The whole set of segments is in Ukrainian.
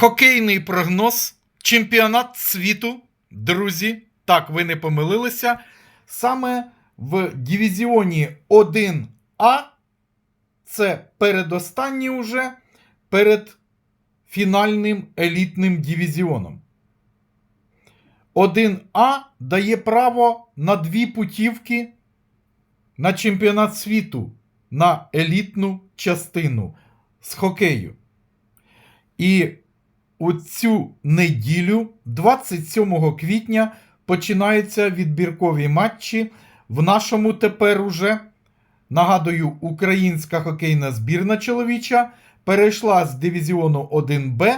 Хокейний прогноз. Чемпіонат світу. Друзі, так, ви не помилилися. Саме в дивізіоні 1А. Це передостанній уже перед фінальним елітним дивізіоном. 1А дає право на дві путівки на чемпіонат світу на елітну частину з хокею. І у цю неділю, 27 квітня, починаються відбіркові матчі в нашому тепер уже. Нагадую, українська хокейна збірна чоловіча перейшла з дивізіону 1Б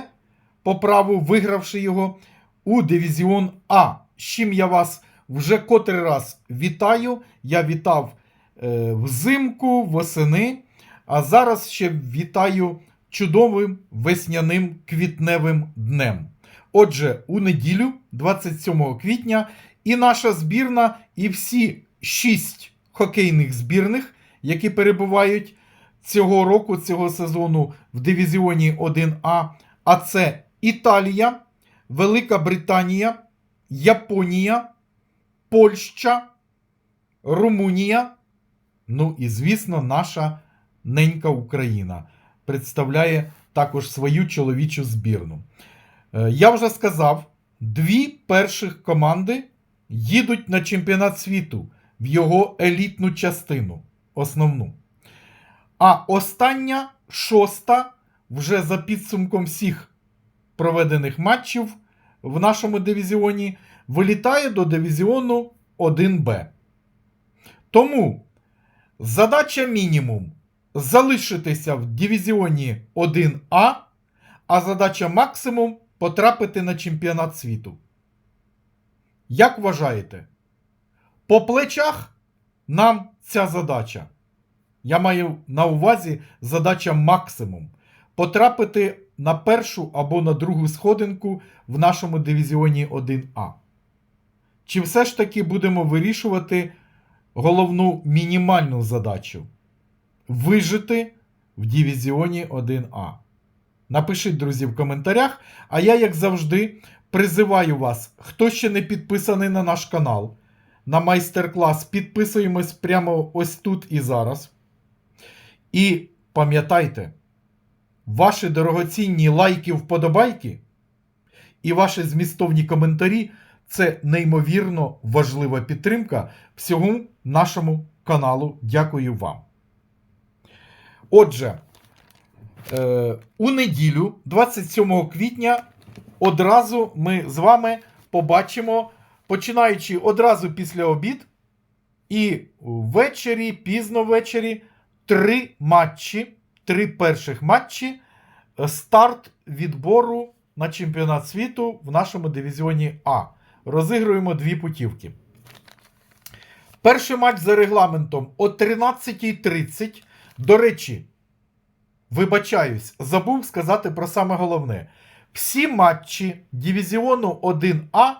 по праву, вигравши його у дивізіон А. З чим я вас вже котрий раз вітаю. Я вітав е, взимку, восени, а зараз ще вітаю чудовим весняним квітневим днем. Отже, у неділю, 27 квітня, і наша збірна, і всі шість хокейних збірних, які перебувають цього року, цього сезону в дивізіоні 1А, а це Італія, Велика Британія, Японія, Польща, Румунія. Ну і, звісно, наша ненька Україна представляє також свою чоловічу збірну. Е, Я вже сказав, дві перших команди їдуть на чемпіонат світу в його елітну частину, основну. А остання шоста, вже за підсумком всіх проведених матчів в нашому дивізіоні, вилітає до дивізіону 1Б. Тому задача мінімум залишитися в дивізіоні 1А, а задача максимум потрапити на чемпіонат світу. Як вважаєте? По плечах нам ця задача. Я маю на увазі задача максимум потрапити на першу або на другу сходинку в нашому дивізіоні 1А. Чи все ж таки будемо вирішувати головну мінімальну задачу вижити в дивізіоні 1А? Напишіть, друзі, в коментарях. А я, як завжди, призиваю вас, хто ще не підписаний на наш канал, на майстер-клас, підписуємось прямо ось тут і зараз. І пам'ятайте, ваші дорогоцінні лайки, вподобайки і ваші змістовні коментарі це неймовірно важлива підтримка всього нашому каналу. Дякую вам. Отже, е, у неділю, 27 квітня, одразу ми з вами побачимо, починаючи одразу після обід, і ввечері, пізно ввечері, три матчі, три перших матчі, е, старт відбору на чемпіонат світу в нашому дивізіоні А. Розігруємо дві путівки. Перший матч за регламентом о 13.30. До речі, вибачаюсь, забув сказати про саме головне. Всі матчі дивізіону 1А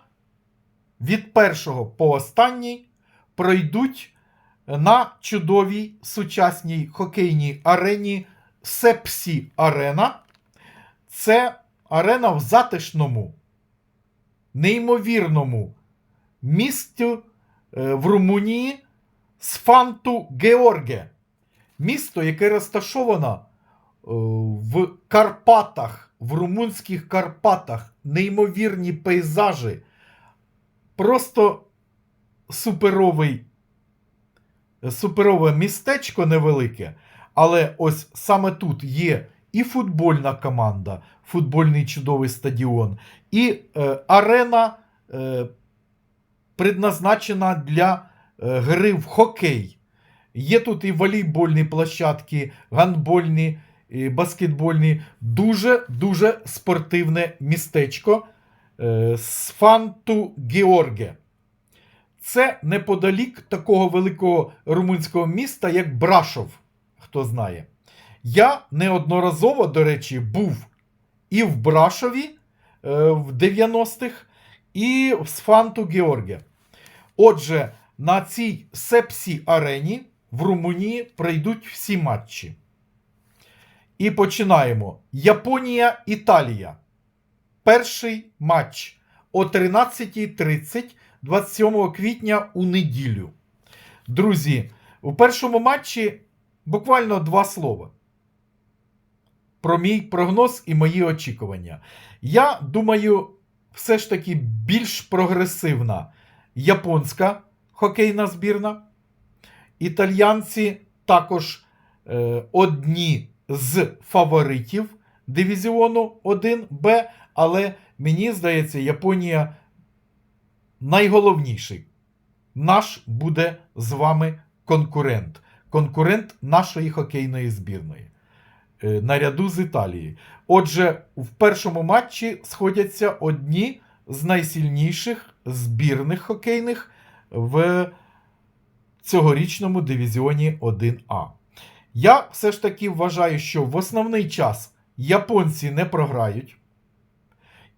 від першого по останній пройдуть на чудовій сучасній хокейній арені Сепсі Арена. Це арена в затишному, неймовірному місті е, в Румунії Сфанту Георге. Місто, яке розташовано е, в Карпатах, в румунських Карпатах, неймовірні пейзажі. Просто суперовий, суперове містечко невелике. Але ось саме тут є і футбольна команда, футбольний чудовий стадіон, і е, арена е, предназначена для е, гри в хокей. Є тут і волейбольні площадки, гандбольні, і баскетбольні. Дуже-дуже спортивне містечко е, Сфанту Георге. Це неподалік такого великого румунського міста, як Брашов, хто знає. Я неодноразово, до речі, був і в Брашові е, в 90-х, і в Сфанту Георге. Отже, на цій Сепсі арені в Румунії пройдуть всі матчі. І починаємо. Японія, Італія. перший матч о 13.30 27 квітня у неділю. Друзі, у першому матчі буквально два слова про мій прогноз і мої очікування. Я думаю, все ж таки більш прогресивна японська хокейна збірна. Італьянці також е, одні з фаворитів дивізіону 1Б, але мені здається, Японія найголовніший. Наш буде з вами конкурент. Конкурент нашої хокейної збірної. е, Наряду з Італією. Отже, в першому матчі сходяться одні з найсильніших збірних хокейних в цьогорічному дивізіоні 1А. Я все ж таки вважаю, що в основний час японці не програють.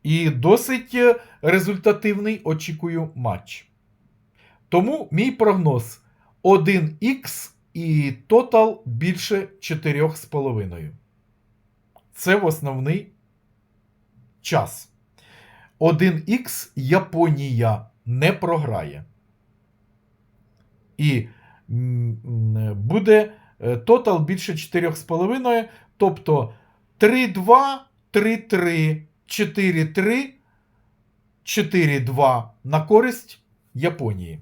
І досить е, результативний очікую матч. Тому мій прогноз 1х і тотал більше 4,5. Це в основний час. 1х Японія не програє. І буде е, тотал більше 4,5. Тобто 3-2, 3-3, 4-3, 4-2 на користь Японії.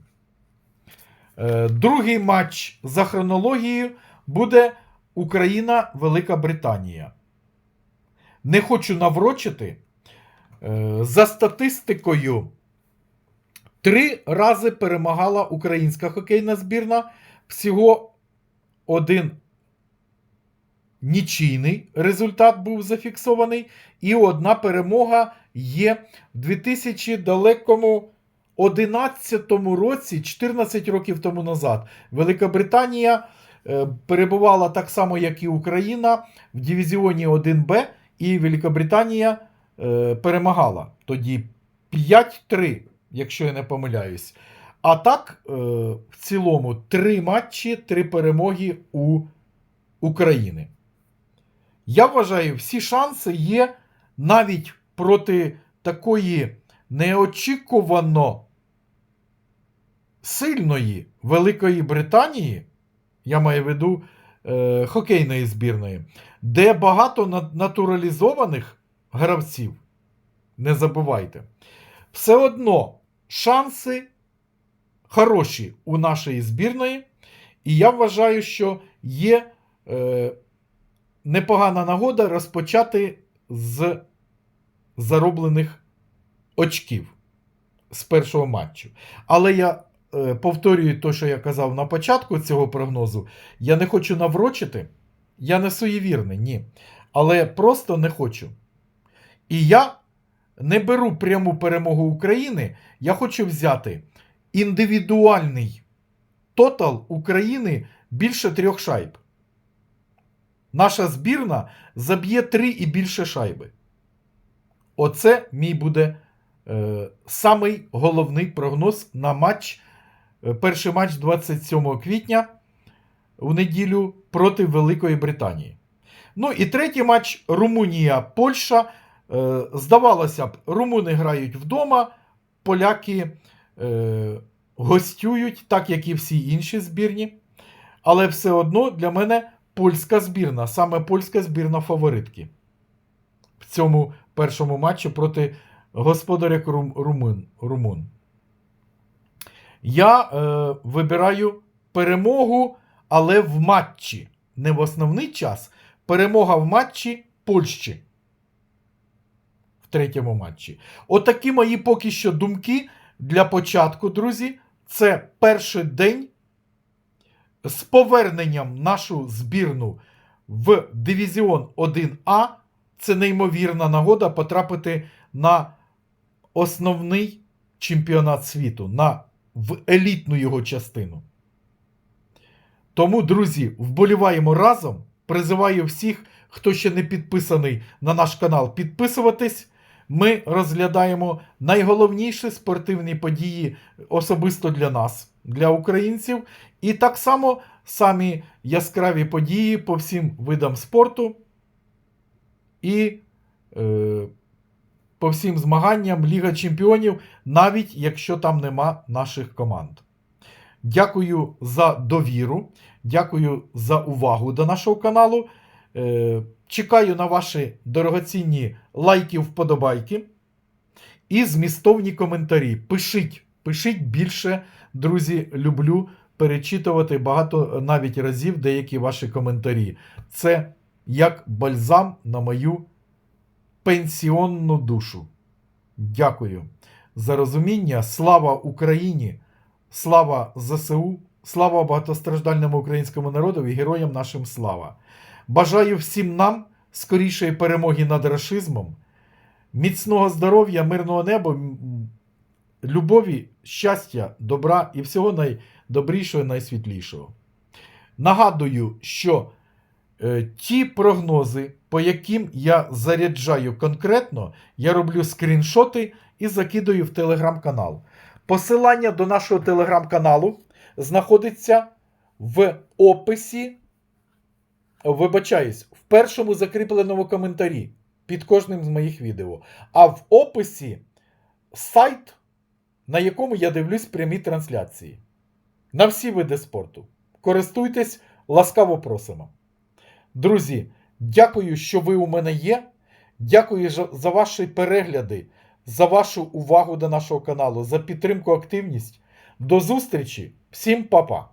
Е, Другий матч за хронологією буде Україна-Велика Британія. Не хочу наврочити. Е, За статистикою, три рази перемагала українська хокейна збірна. Всього один нічийний результат був зафіксований. І одна перемога є в 2000 далекому 11 році, 14 років тому назад. Велика Британія е, перебувала так само, як і Україна, в дивізіоні 1Б, і Великобританія е, перемагала тоді 5-3, якщо я не помиляюсь. А так, е, в цілому, три матчі, три перемоги у України. Я вважаю, всі шанси є навіть проти такої неочікувано сильної Великої Британії, я маю в виду е, хокейної збірної, де багато натуралізованих гравців. Не забувайте. Все одно шанси хороші у нашої збірної, і я вважаю, що є е, непогана нагода розпочати з зароблених очків з першого матчу. Але я е, повторюю те, що я казав на початку цього прогнозу. Я не хочу наврочити. Я не суєвірний, ні. Але просто не хочу. І я не беру пряму перемогу України. Я хочу взяти індивідуальний тотал України більше трьох шайб. Наша збірна заб'є три і більше шайби. Оце мій буде е, самий головний прогноз на матч. е, Перший матч 27 квітня у неділю проти Великої Британії. Ну і третій матч Румунія-Польща. Е, здавалося б, румуни грають вдома, поляки е, гостюють, так як і всі інші збірні. Але все одно для мене польська збірна, саме польська збірна фаворитки в цьому першому матчі проти господаря рум, румун, румун. Я е, вибираю перемогу, але в матчі. Не в основний час. Перемога в матчі Польщі. Третьому матчі. Отакі мої поки що думки для початку, друзі. Це перший день з поверненням нашу збірну в дивізіон 1А. Це неймовірна нагода потрапити на основний чемпіонат світу, на, в елітну його частину. Тому, друзі, вболіваємо разом. Призиваю всіх, хто ще не підписаний на наш канал, підписуватись. Ми розглядаємо найголовніші спортивні події особисто для нас, для українців. І так само самі яскраві події по всім видам спорту. І е, по всім змаганням Ліга Чемпіонів, навіть якщо там нема наших команд. Дякую за довіру, дякую за увагу до нашого каналу. Е, Чекаю на ваші дорогоцінні лайки, вподобайки і змістовні коментарі. Пишіть, пишіть більше, друзі. Люблю перечитувати багато навіть разів деякі ваші коментарі. Це як бальзам на мою пенсіонну душу. Дякую за розуміння. Слава Україні! Слава ЗСУ! Слава багатостраждальному українському народу і героям нашим слава! Бажаю всім нам скорішої перемоги над рашизмом, міцного здоров'я, мирного неба, любові, щастя, добра і всього найдобрішого, найсвітлішого. Нагадую, що е, ті прогнози, по яким я заряджаю конкретно, я роблю скріншоти і закидаю в телеграм-канал. Посилання до нашого телеграм-каналу знаходиться в описі. Вибачаюсь, в першому закріпленому коментарі під кожним з моїх відео. А в описі сайт, на якому я дивлюсь прямі трансляції. На всі види спорту. Користуйтесь, ласкаво просимо. Друзі, дякую, що ви у мене є. Дякую за- ваші перегляди, за вашу увагу до нашого каналу, за підтримку, активність. До зустрічі! Всім па-па!